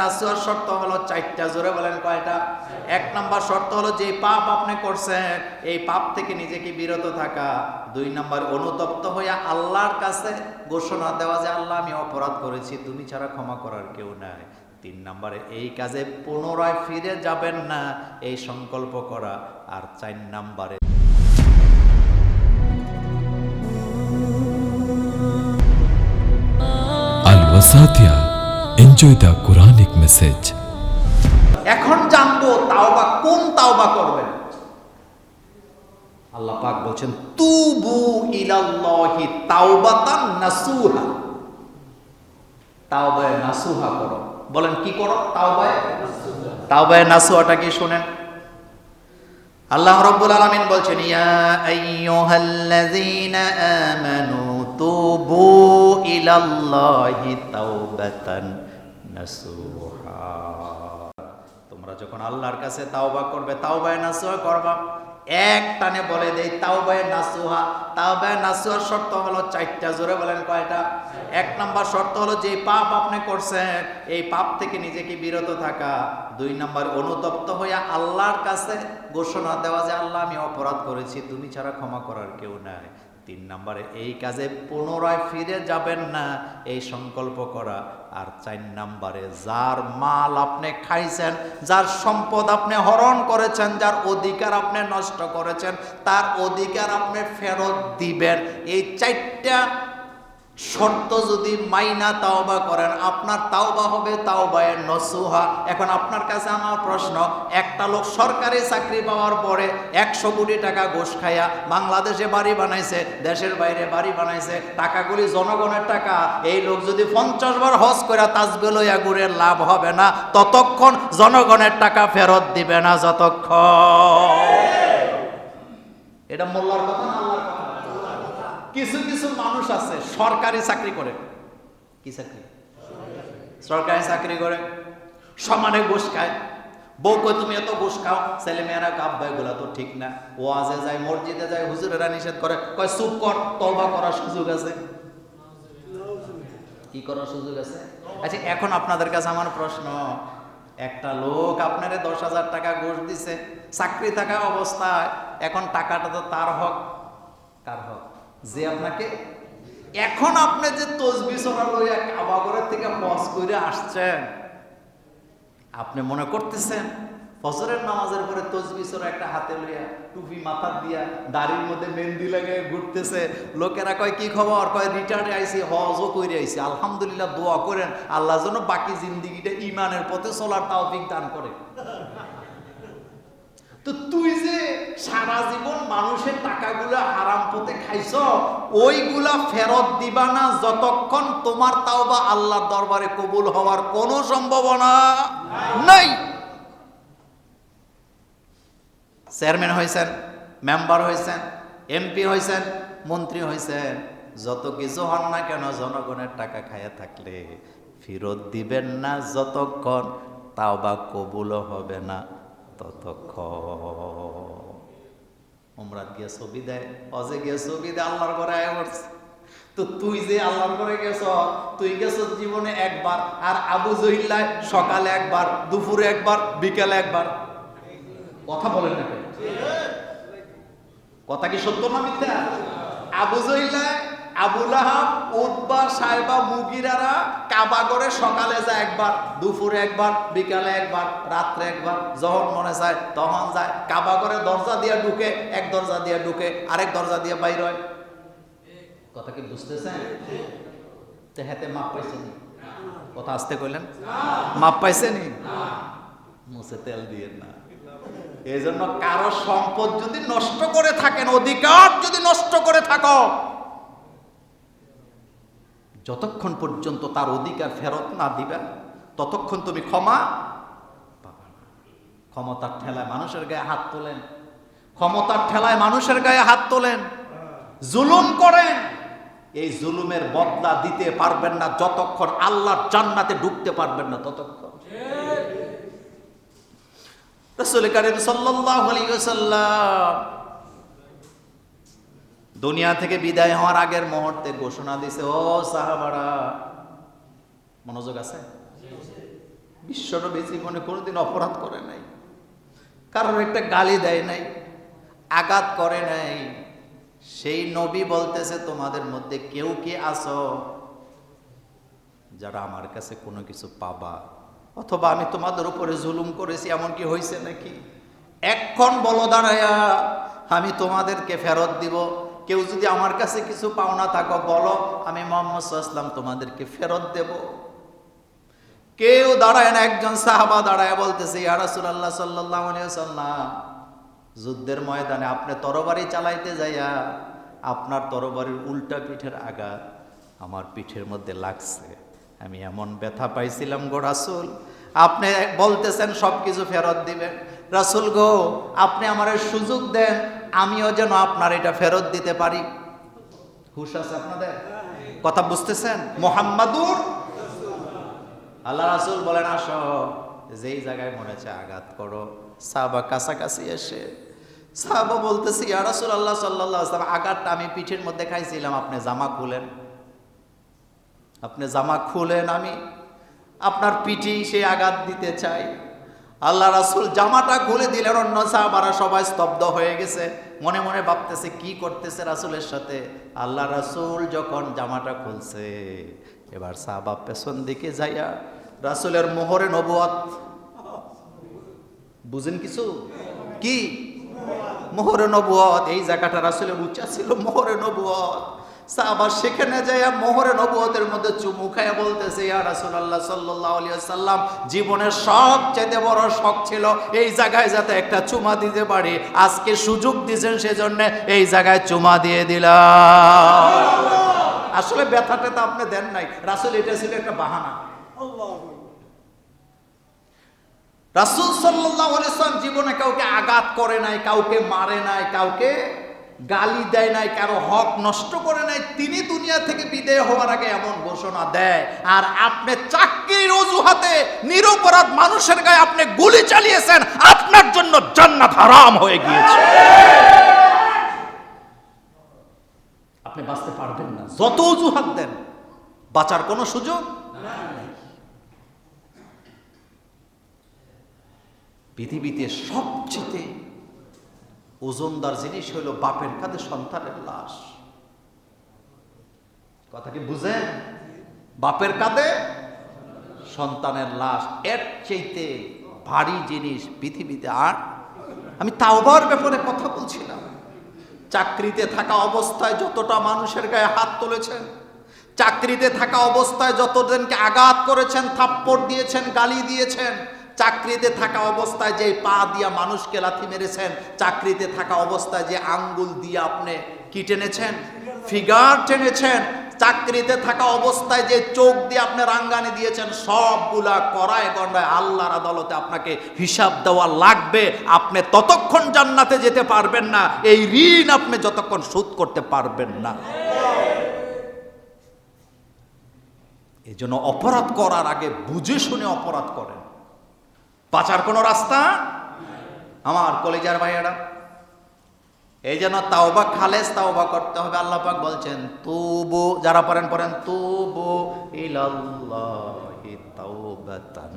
নাসুয়ার শর্ত হলো চারটা, জোরে বলেন কয়টা? এক নাম্বার শর্ত হলো যে পাপ আপনি করছেন, এই পাপ থেকে নিজেকে বিরত থাকা। দুই নাম্বার, অনুতপ্ত হইয়া আল্লাহর কাছে ঘোষণা দেওয়া যে, আল্লাহ, আমি অপরাধ করেছি, তুমি ছাড়া ক্ষমা করার কেউ নাই। তিন নম্বরে, এই কাজে পুনরায় ফিরে যাবেন না, এই সংকল্প করা। আর চার নম্বরে. Enjoy the Quranic message. এখন জানব তাওবা কোন তাওবা করবেন। আল্লাহ পাক বলছেন, তুবু ইলাল্লাহি তাওবাতান নাসুহা। তাওবায়ে নাসুহা করো। বলেন, কি করো? তাওবায়ে? তাওবায়ে নাসুহাটা কি শুনেন? আল্লাহ রাব্বুল আলামিন বলছেন, ইয়া আইয়ুহাল্লাযীনা আমানু তুবু ইলাল্লাহি তাওবাতান তোমরা যখন আল্লাহর কাছে তাওবা করবে, তাওবায়ে নাসুহা করবা। এক টানে বলে দেই, তাওবায়ে নাসুহা। তাওবায়ে নাসুহার শর্ত হলো চারটা, জোরে বলেন কয়টা? এক নাম্বার শর্ত হলো যে পাপ আপনি করছেন, এই পাপ থেকে নিজেকে বিরত থাকা। দুই নাম্বার, অনুতপ্ত হইয়া আল্লাহর কাছে ঘোষণা দেওয়া যে, আল্লাহ, আমি অপরাধ করেছি, তুমি ছাড়া ক্ষমা করার কেউ নাই। তিন নম্বরে, এই কাজে পুনরায় ফিরে যাবেন না, এই সংকল্প করা। আর চার নম্বরে, যার মাল আপনি খাইছেন, যার সম্পদ আপনি হরণ করেছেন, যার অধিকার আপনি নষ্ট করেছেন, তার অধিকার আপনি ফেরত দিবেন। এই চারটা শর্ত যদি মাইনা তাওবা করেন, আপনার তাওবা হবে তাওবায়ে নসুহা। এখন আপনার কাছে আমার প্রশ্ন, একটা লোক সরকারি চাকরি পাওয়ার পরে একশো কোটি টাকা ঘুষ খাইয়া বাংলাদেশে বাড়ি বানাইছে, দেশের বাইরে বাড়ি বানাইছে, টাকাগুলি জনগণের টাকা, এই লোক যদি পঞ্চাশ বার হজ করে তাজবে লইয়া ঘুরে লাভ হবে না, ততক্ষণ জনগণের টাকা ফেরত দিবে না যতক্ষণ। এটা মোল্লার কথা না? কিছু কিছু মানুষ আছে, সরকারি চাকরি করে। কি চাকরি? সরকারি চাকরি করে, সমানে ঘুষ খায়। বউ কই তুমি এত ঘুষ খাও ছেলে মেয়েরা কাব্বা এগুলা তো ঠিক না। ওয়াজে যায়, মসজিদে যায়, হুজুরেরা নিষেধ করে, কয়, চুপ কর তবা করার সুযোগ আছে। কি করার সুযোগ আছে? আচ্ছা এখন আপনাদের কাছে আমার প্রশ্ন। একটা লোক আপনারে দশ হাজার টাকা ঘুষ দিছে, চাকরি থাকা অবস্থায়, এখন টাকাটা তো তার হক। কার হক? যে আপনাকে এখন আপনি যে তসবি সোনা লইয়া কাবাগরের থেকে বস করে আসছেন, আপনি মনে করতেছেন ফজরের নামাজের পরে তসবি সোনা একটা হাতে লইয়া টুপি মাথার দিয়া দাড়ির মধ্যে মেহেন্দি লাগিয়ে ঘুরতেছে? লোকেরা কয়, কি খবর? কয় রিটার্নে আইসি হজও করে আইসি আলহামদুলিল্লাহ, দোয়া করেন। আল্লাহ যেন বাকি জিন্দিগিটা ইমানের পথে চলার তাওফিক দান করে। তো তুই যে সারা জীবন টাকাগুলো হারাম পথে খাইছ, ওইগুলা ফেরত দিবা না যতক্ষণ তোমার তাও বা আল্লাহর দরবারে কবুল হওয়ার কোনো সম্ভাবনা নাই। চেয়ারম্যান হয়েছেন, মেম্বার হয়েছেন, এমপি হয়েছেন, মন্ত্রী হয়েছেন, যত কিছু হন না কেন জনগণের টাকা খাইয়া থাকলে ফেরত দিবেন না যতক্ষণ তাও বা কবুলও হবে না ততক্ষণ। উমরাত গিয়ে ছবি দেয়, অজে গিয়া ছবি দেয়, আল্লাহর ঘরে আয় করছে তো তুই যে আল্লাহর ঘরে গেছ, তুই গেছ জীবনে একবার, আর আবু জহিল্লায় সকালে একবার, দুপুরে একবার, বিকালে একবার। কথা বলেন না কথা কি সত্য না মিথ্যা? আবু জহিল্লায় আবুল আহাব উদ্বা সাহেবা মুগিরারা কাবাগরে সকালে যায় একবার, দুপুরে একবার, বিকালে একবার, রাত্রে একবার যখন মনে চায় তখন যায় কাবাগরে দরজা দিয়ে ঢুকে, এক দরজা দিয়ে ঢুকে, আরেক দরজা দিয়ে বাইর হয়। কথা কি বুঝতেছেন? কথা আসতে কইলেন? মাপ পাইছেনি মুছে তেল দিয়ে না। এই জন্য কারও সম্পদ যদি নষ্ট করে থাকেন, অধিকার যদি নষ্ট করে থাকো যতক্ষণ পর্যন্ত তার অধিকার ফেরত না দিবেন ততক্ষণ তুমি ক্ষমা পাবে না। ক্ষমতার ঠেলায় মানুষের গায়ে হাত তোলেন। ক্ষমতার ঠেলায় মানুষের গায়ে হাত তোলেন। জুলুম করেন। এই জুলুমের বদলা দিতে পারবেন না যতক্ষণ আল্লাহর জান্নাতে ঢুকতে পারবেন না ততক্ষণ। রসুল করিম সাল্লাল্লাহু আলাইহি ওয়াসাল্লাম দুনিয়া থেকে বিদায় হওয়ার আগের মুহূর্তে ঘোষণা দিছে, ও সাহাবারা, মনোযোগ আছে? বিশ্বনবী জীবনে কোনোদিন অপরাধ করে নাই, কারোর একটা গালি দেয় নাই, আঘাত করে নাই। সেই নবী বলতেছে, তোমাদের মধ্যে কেউ কি আসো যারা আমার কাছে কোনো কিছু পাবা? অথবা আমি তোমাদের উপরে জুলুম করেছি, এমন কি হয়েছে নাকি? এক্ষণ বলো দাঁড়ায়া, আমি তোমাদেরকে ফেরত দিব। কেউ যদি আমার কাছে কিছু পাওনা থাকো, বলো, আমি মোহাম্মদ সাল্লাম তোমাদেরকে ফেরত দেব। কেউ দাঁড়ায় না, একজন সাহাবা দাঁড়ায় বলতেছে, ইয়া রাসূলুল্লাহ সাল্লাল্লাহু আলাইহি যুদ্ধের ময়দানে আপনি তরবারি চালাইতে যাইয়া, আপনার তরবারির উল্টা পিঠের আঘাত আমার পিঠের মধ্যে লাগছে। আমি এমন ব্যথা পাইছিলাম গো রাসুল আপনি বলতেছেন সব কিছু ফেরত দিবেন। রাসুল গো, আপনি আমার সুযোগ দেন, আমিও যেন আপনার এটা ফেরত দিতে পারি। হুশ আছে আপনাদের? কথা বুঝতেছেন? মোহাম্মদুর আল্লাহ রাসুল বলেন, আসো, যেই জায়গায় মনে হচ্ছে আঘাত করো, সাহাবা কাছাকাছি এসে, সাহাবা বলতেছি রাসূল আল্লাহ আলাইহি আঘাতটা আমি পিঠের মধ্যে খাইছিলাম, আপনি জামা খুলেন। আপনি জামা খুলেন আমি? আপনার পিঠেই সেই আঘাত দিতে চাই আল্লাহ রাসুল জামাটা খুলে দিলেন, অন্য সাহাবারা সবাই স্তব্ধ হয়ে গেছে। মনে মনে ভাবতেছে, কি করতেছে রাসূলের সাথে? আল্লাহ রাসূল যখন জামাটা খুলছে, এবার সাহাবা পেছন দিকে যাইয়া রাসূলের মোহরে নবুয়াত, বুঝেন কিছু? কি? মোহরে নবুয়ত, এই জায়গাটা রাসূলের উচ্চা ছিল, মোহরে নবুয়ত। সাহাবা সেখানে যাইয়া মোহরে নবুয়তের মধ্যে চুমু খাইয়া বলতেছে, ইয়া রাসূলুল্লাহ সাল্লাল্লাহু আলাইহি সাল্লাম জীবনের সবচেয়ে বড় শখ ছিল এই জায়গায় যাতে একটা চুমা দিতে পারি। আজকে সুযোগ দিয়েছেন সেজন্য এই জায়গায় চুমা দিয়ে দিলাম। আসলে ব্যথাটা তো আপনি দেন নাই। রাসূল, এটা ছিল একটা বাহানা। রাসূল সাল্লাল্লাহু আলাইহি সাল্লাম জীবনে কাউকে আঘাত করে নাই, কাউকে মারে নাই, কাউকে গালি দেয় নাই, কারও হক নষ্ট করে নাই, তিনি দুনিয়া থেকে বিদায় হওয়ার আগে এমন ঘোষণা দেয়। আর আপনি চাকরির অজুহাতে নিরপরাধ মানুষের গায়ে আপনি গুলি চালিয়েছেন, আপনার জন্য জান্নাত হারাম হয়ে গিয়েছে। আপনি বাঁচতে পারবেন না। যত অজুহাত দেন, বাঁচার কোনো সুযোগ পৃথিবীতে সবচেয়ে ওজনদার জিনিস হলো বাপের কাঁধে সন্তানের লাশ। কথা কি বুঝেন বাপের কাঁধে সন্তানের লাশ। এর চাইতে ভারী জিনিস পৃথিবীতে আর? আমি তাওবার ব্যাপারে কথা বলছিলাম। চাকরিতে থাকা অবস্থায় যতটা মানুষের গায়ে হাত তুলেছেন, চাকরিতে থাকা অবস্থায় যতজনকে আঘাত করেছেন, থাপ্পড় দিয়েছেন, গালি দিয়েছেন চাকরিতে থাকা অবস্থায় যে পা দিয়া মানুষকে লাথি মেরেছেন, চাকরিতে থাকা অবস্থায় যে আঙ্গুল দিয়ে আপনি কি টেনেছেন? ফিগার টেনেছেন। চাকরিতে থাকা অবস্থায় যে চোখ দিয়ে আপনি রাঙ্গানি দিয়েছেন, সবগুলা করায় গন্ডায় আল্লাহর আদালতে আপনাকে হিসাব দেওয়া লাগবে। আপনি ততক্ষণ জান্নাতে যেতে পারবেন না। এই ঋণ আপনি যতক্ষণ শোধ করতে পারবেন না। এই জন্য অপরাধ করার আগে বুঝে শুনে অপরাধ করেন। বাঁচার কোনো রাস্তা? আমার কলেজার ভাইয়েরা, এই জন্য তাওবা খালেস তাওবা করতে হবে, আল্লাহ পাক বলছেন, তুবু যারা পড়েন পড়েন, তুবু ইলাল্লাহি তাওবাতান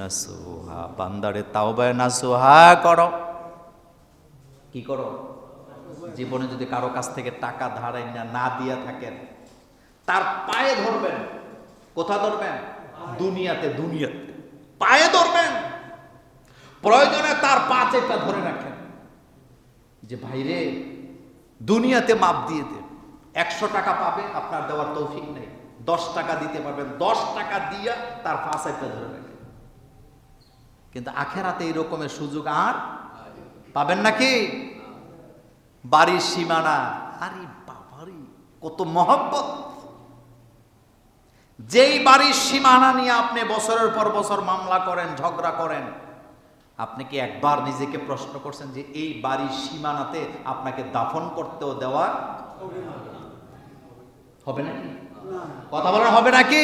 নাসুহা বান্দারে তাওবা নাসুহা করো। কি করো? জীবনে যদি কারও কাছ থেকে টাকা ধারাই না না দিয়া থাকেন, তার পায়ে ধরবেন। কোথা ধরবেন? দুনিয়াতে দুনিয়াতে। পায়ে ধরবেন। প্রয়োজনে তার পা চেপটা ধরে রাখেন। যে ভাইরে, দুনিয়াতে মাপ দিয়ে দেন একশো টাকা পাবে, আপনার দেওয়ার তৌফিক নেই। দশ টাকা দিতে পারবেন। দশ টাকা দিয়া তার পা চেপটা ধরে রাখেন। কিন্তু আখেরাতে এই রকমের সুযোগ আর পাবেন নাকি? বাড়ির সীমানা। আরে বাবারি, কত মহব্বত। যেই বাড়ির সীমানা নিয়ে আপনি বছরের পর বছর মামলা করেন, ঝগড়া করেন আপনি কি একবার নিজেকে প্রশ্ন করছেন যে এই বাড়ির সীমানাতে আপনাকে দাফন করতেও দেওয়া হবে নাকি? কথা বলার হবে নাকি?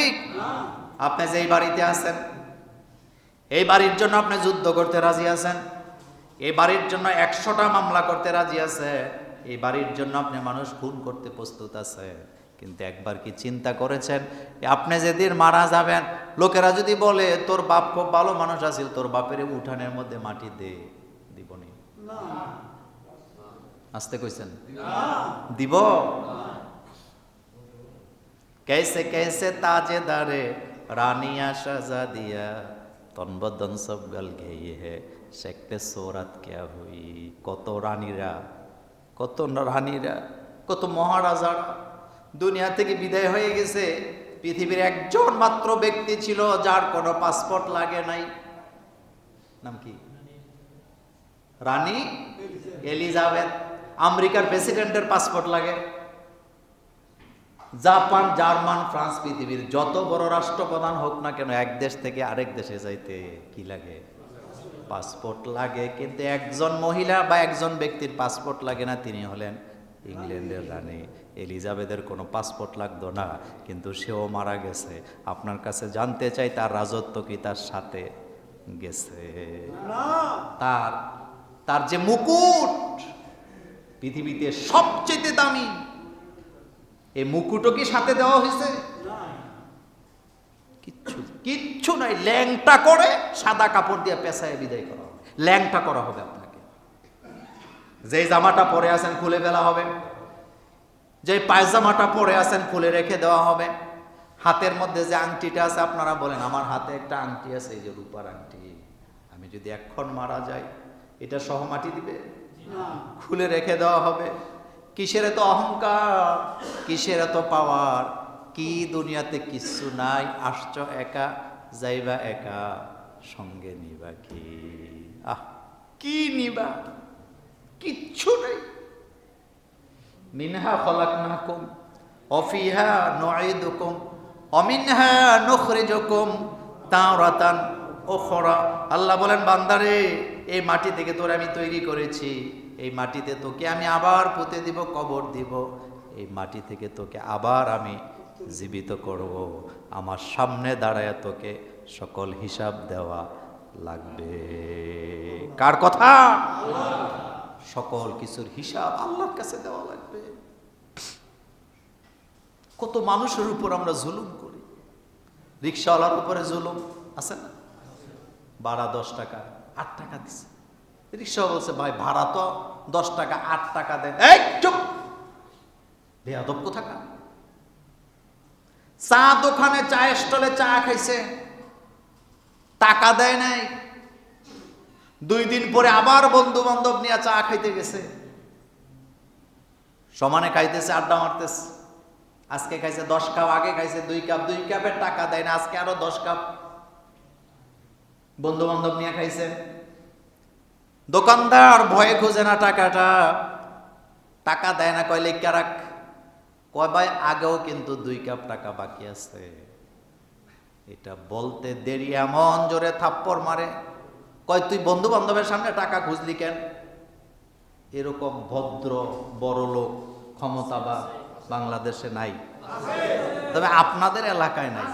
আপনি যে এই বাড়িতে আছেন, এই বাড়ির জন্য আপনি যুদ্ধ করতে রাজি আছেন, এই বাড়ির জন্য একশোটা মামলা করতে রাজি আছে এই বাড়ির জন্য আপনি মানুষ খুন করতে প্রস্তুত আছে কিন্তু একবার কি চিন্তা করেছেন? আপনি যেদিন মারা যাবেন লোকেরা যদি বলে তোর বাপ খুব ভালো মানুষ আছিল তোর বাপের উঠানের মধ্যে মাটি দে দিবনি আসতে কইছেন? দিব? কেসে কেসে তাজে দারে রানিয়া সাজা দিয়া তন্বদন সব গাল ঘেয়ে হে সেকটে সোরাত কেয়া হই কত রানীরা কত রানীরা কত মহারাজারা। দুনিয়া থেকে বিদায় হয়ে গেছে। পৃথিবীর একজন মাত্র ব্যক্তি ছিল যার কোনো পাসপোর্ট লাগে নাই। নাম কি? রানী এলিজাবেথ। আমেরিকার প্রেসিডেন্টের পাসপোর্ট লাগে। জাপান, জার্মান, ফ্রান্স পৃথিবীর যত বড় রাষ্ট্রপ্রধান হোক না কেন, এক দেশ থেকে আরেক দেশে যাইতে কি লাগে? পাসপোর্ট লাগে। কিন্তু একজন মহিলা বা একজন ব্যক্তির পাসপোর্ট লাগে না, তিনি হলেন ইংল্যান্ডের রানী। এলিজাবেথের কোনো পাসপোর্ট লাগতো না কিন্তু সেও মারা গেছে। আপনার কাছে জানতে চাই তার রাজত্ব কি তার সাথে গেছে। তার তার যে মুকুট পৃথিবীতে সবচেয়ে দামি এই মুকুটও কি সাথে দেওয়া হয়েছে? কিচ্ছু কিচ্ছু নাই। ল্যাংটা করে সাদা কাপড় দিয়ে পেশায় বিদায় করা হবে। ল্যাংটা করা হবে আপনাকে। যে জামাটা পরে আছেন খুলে ফেলা হবে। যে পায়জামাটা পরে আছেন খুলে রেখে দেওয়া হবে। হাতের মধ্যে যে আংটিটা আছে আপনারা বলেন আমার হাতে একটা আংটি আছে এই যে রূপার আংটি। আমি যদি এক্ষণ মারা যাই এটা সহ মাটি দিবে? খুলে রেখে দেওয়া হবে। কিসের এত অহংকার? কিসের এত পাওয়ার? কি দুনিয়াতে কিচ্ছু নাই? আসছ একা যাইবা একা সঙ্গে নিবা কি? আহ কি নিবা? কিচ্ছু নেই। মিনহা খলাকনাকুম, অফিহা নুঈদুকুম, অমিনহা নখরে নুখরিজুকুম তাওরাতান উখরা। আল্লাহ বলেন, বান্দারে, এই মাটি থেকে তোর আমি তৈরি করেছি। এই মাটিতে তোকে আমি আবার পুঁতে দিব, কবর দিব। এই মাটি থেকে তোকে আবার আমি জীবিত করব। আমার সামনে দাঁড়ায় তোকে সকল হিসাব দেওয়া লাগবে। কার কথা? সকল কিছুর হিসাব আল্লাহর কাছে দেওয়া লাগবে। কত মানুষের উপর আমরা জুলুম করি। রিক্সাওয়ালার উপরে জুলুম আছে না? ভাড়া দশ টাকা, আট টাকা দিছে। রিক্সা বলছে, ভাই, ভাড়া তো দশ টাকা, আট টাকা দেন। এই বেয়াদব কোথাকা চা দোকানে চা স্টলে চা খাইছে। টাকা দেয় নাই। দুই দিন পরে আবার বন্ধু বান্ধব নিয়ে চা খাইতে গেছে। সমানে খাইতেছে, আড্ডা মারতেছে। আজকে খাইছে দশ কাপ, আগে খাইছে দুই কাপ, দুই কাপের টাকা দেয় না, আজকে আরও দশ কাপ। বন্ধু বান্ধব নিয়ে খাইছে। দোকানদার ভয়ে খুঁজে না টাকাটা। টাকা দেয় না কয় লেখা রাখ। কয়, ভাই, আগেও কিন্তু দুই কাপ টাকা বাকি আছে। এটা বলতে দেরি, এমন জোরে থাপ্পড় মারে। কয়, তুই বন্ধু বান্ধবের সামনে টাকা খুঁজলি কেন? এরকম ভদ্র, বড় লোক ক্ষমতা বা বাংলাদেশে নাই। তবে আপনাদের এলাকায় নাই।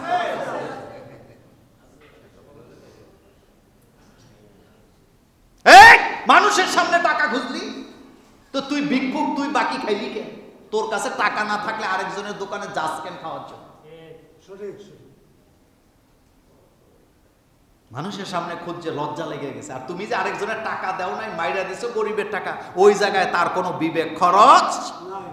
মানুষের সামনে টাকা খুঁজলি? তো তুই ভিক্ষুক, তুই বাকি খাইলি কেন? তোর কাছে টাকা না থাকলে আরেকজনের দোকানে যাস কেন খাওয়ার জন্য? মানুষের সামনে খুঁজছে, লজ্জা লেগে গেছে। আর তুমি যে আরেকজনের টাকা দাও নাই, মাইরা দিছো গরিবের টাকা, ওই জায়গায় তার কোনো বিবেক খরচ নাই।